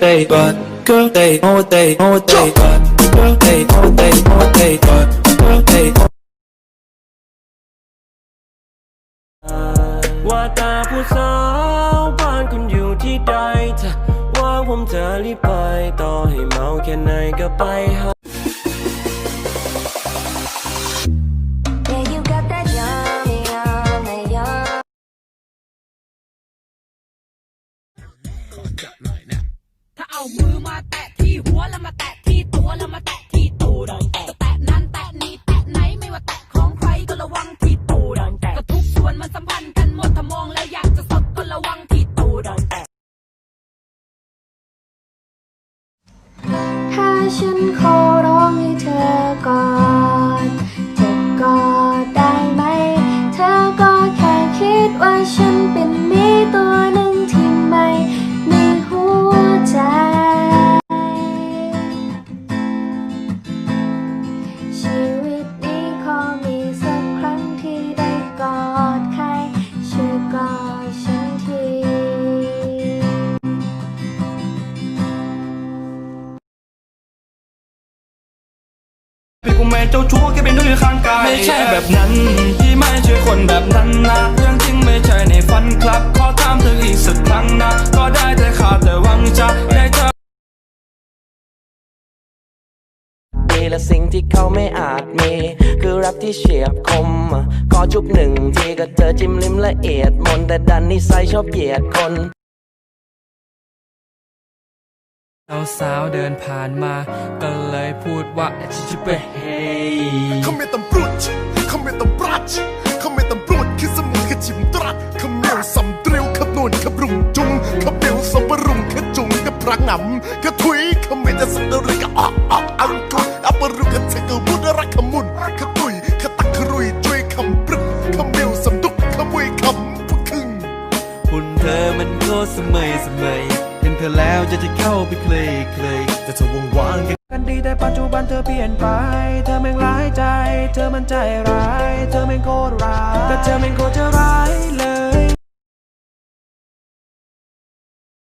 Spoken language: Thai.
day, but girl day, all day, all day, but girl day, all day, all day, but girl day. ว่าตาผู้สาวบ้านคุณอยู่ที่ใดถ้าว่าผมจะรีบไปต่อให้เมาแค่ไหนก็ไปหา เอามือมาแตะที่หัวแล้วมาแตะที่ตัวแล้วมาแตะที่ตูดจะแตะนั้นแตะนี้แตะไหนไม่ว่าแตะของใครก็ระวังที่ตูดก็ทุกส่วนมันสัมพันธ์กันหมดถ้ามองแล้วอยากจะสดก็ระวังที่ตูดถ้าฉันขอร้องให้เธอกอดจะกอดได้ไหม เธอก็แค่คิดว่าฉันเป็น พี่กูแม่เจ้าชู้แค่เป็นตัวอยู่ข้างกายไม่ใช่แบบนั้นพี่ไม่ใช่คนแบบนั้นนะเรื่องจริงไม่ใช่ในฝันครับ ขอถามเธออีกสักครั้งนะ ก็ได้แต่ขาดแต่หวังจะได้เธอมีและสิ่งที่เขาไม่อาจมี คือรักที่เฉียบคมขอจุบหนึ่งทีก็เจอจิ้มลิ้มละเอียดมนแต่ดันนิสัยชอบเหยียดคน สาวๆเดินผ่านมา ก็เลยพูดว่าชิชิเปเฮเขาไม่ต้องปลุดเขาไม่ต้องปรัดเขาไม่ต้องปลุดคือสมุนขจิมตรัดเขาเมียวสำเตรียวขบนวนขบรุงจุงเขาเปียวสมบรุงขจุงกระพรังงำกระถุยเขาไม่ได้สักเรื่องออกออกอังกุอัปรุกขเทกบุดรักขมุนขตุยขตักขรุยจุยคำปรึกเขาเมียวสำดุกขมวยคำพุคึงหุ่นเธอมันโคตรเสมยเสมย เธอแล้วจะจะเข้าไปเคลยเคลยแต่เธอวงวางกันดีแต่ปัจจุบันเธอเปลี่ยนไป เธอแม่งร้ายใจ เธอมันใจร้าย เธอแม่งโคตรร้ายแต่เธอแม่งโคตรจะร้าย